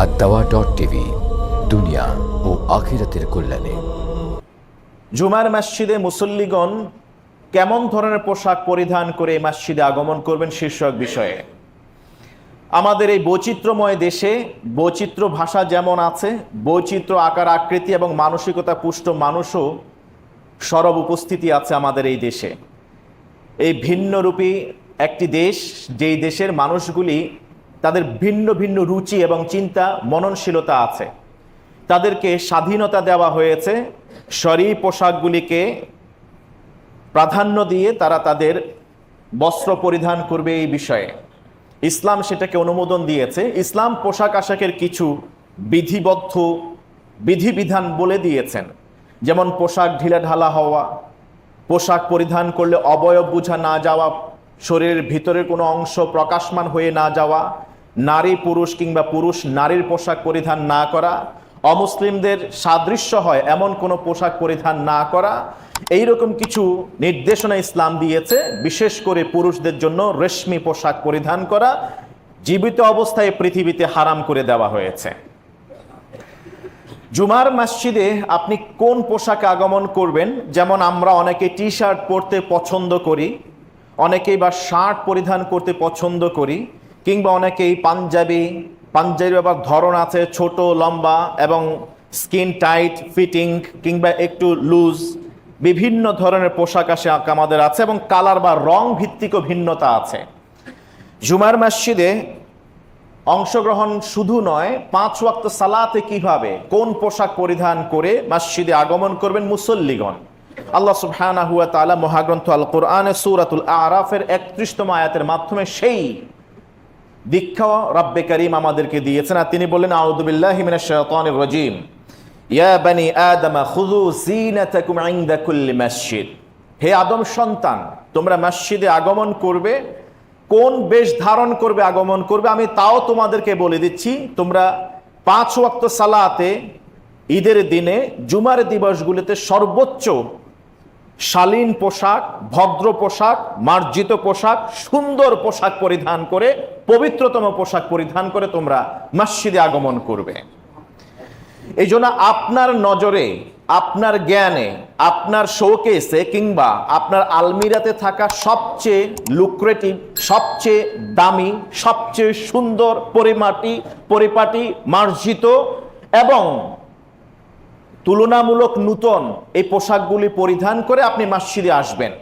আর দাওয়া dot TV, দুনিয়া ও আখিরাতের কল্যাণে। জুমার মসজিদে মুসল্লিগণ কেমন ধরনের পোশাক পরিধান করে মসজিদে আগমন করবেন শীর্ষক বিষয়ে। আমাদের এই বৈচিত্র্যময় দেশে বৈচিত্র্য ভাষা যেমন আছে, বৈচিত্র্য আকার, আকৃতি এবং মানসিকতা পুষ্ট মানুষও সরব উপস্থিতি আছে আমাদের এই দেশে। এই ভিন্নরূপী একটি দেশ, যেই দেশের মানুষগুলি তাদের ভিন্ন ভিন্ন রুচি এবং চিন্তা, মননশীলতা আছে। তাদেরকে স্বাধীনতা দেওয়া হয়েছে। শরী পোশাকগুলিকে প্রাধান্য দিয়ে তারা তাদের বস্ত্র পরিধান করবে এই বিষয়ে। ইসলাম সেটাকে অনুমোদন দিয়েছে। ইসলাম পোশাক আশাকের কিছু বিধিবদ্ধ বিধিবিধান বলে দিয়েছেন। যেমন পোশাক ঢিলাঢালা হওয়া, পোশাক পরিধান করলে অবয়ব বোঝা না যাওয়া, শরীরের ভিতরের কোনো অংশ প্রকাশমান হয়ে না যাওয়া নারী, পুরুষ কিংবা পুরুষ, নারীর পোশাক পরিধান না করা, অমুসলিমদের সাদৃশ্য হয় এমন কোনো পোশাক পরিধান না করা, এইরকম কিছু নির্দেশনা ইসলাম দিয়েছে, বিশেষ করে পুরুষদের জন্য রেশমি পোশাক পরিধান করা, জীবিত অবস্থায় পৃথিবীতে হারাম করে দেওয়া হয়েছে। জুমার মসজিদে আপনি কোন পোশাকে আগমন করবেন? যেমন আমরা অনেকে টি শার্ট পরতে পছন্দ করি, অনেকেই বা শার্ট পরিধান করতে পছন্দ করি কিংবা অনেকেই পাঞ্জাবি, পাঞ্জাবির আবার ধরন আছে, ছোট, লম্বা এবং স্কিন টাইট, ফিটিং কিংবা একটু লুজ। বিভিন্ন ধরনের পোশাক আসে আমাদের আছে এবং কালার বা রং ভিত্তিকও ভিন্নতা আছে। জুমার মসজিদে অংশগ্রহণ শুধু নয়, পাঁচ ওয়াক্ত সালাতে কীভাবে, কোন পোশাক পরিধান করে মসজিদে আগমন করবেন মুসল্লিগণ? আল্লাহ সুবহানাহু ওয়া মহাগ্রন্থ আল কোরআনে সূরাতুল আরাফের 31তম আয়াতের মাধ্যমে সেই দীক্ষা রাব্বে করিম আমাদেরকে দিয়েছেন। আর তিনি বললেন, আউযু বিল্লাহি মিনাশ শাইতানির রাজীম। ইয়া বানি আদম, খুযু জিনাতাকুম ইনদা কুল্লি মসজিদ। হে আদম সন্তান, তোমরা মসজিদে আগমন করবে, কোন বেশ ধারণ করবে, আগমন করবে, আমি তাও তোমাদেরকে বলে দিচ্ছি। তোমরা পাঁচ ওয়াক্ত সালাতে ঈদের দিনে জুমার দিবসগুলিতে সর্বোচ্চ শালীন পোশাক, ভদ্র পোশাক, মার্জিত পোশাক, সুন্দর পোশাক পরিধান করে, পবিত্রতম পোশাক পরিধান করে তোমরা মসজিদে আগমন করবে। এই জন্য আপনার নজরে, আপনার জ্ঞানে, আপনার শোকেসে কিংবা আপনার আলমিরাতে থাকা সবচেয়ে লুক্রেটিভ সবচেয়ে দামি, সবচেয়ে সুন্দর পরিমাটি, পরিপাটি, মার্জিত এবং তুলনামূলক নূতন এই পোশাকগুলি পরিধান করে আপনি মসজিদে আসবেন।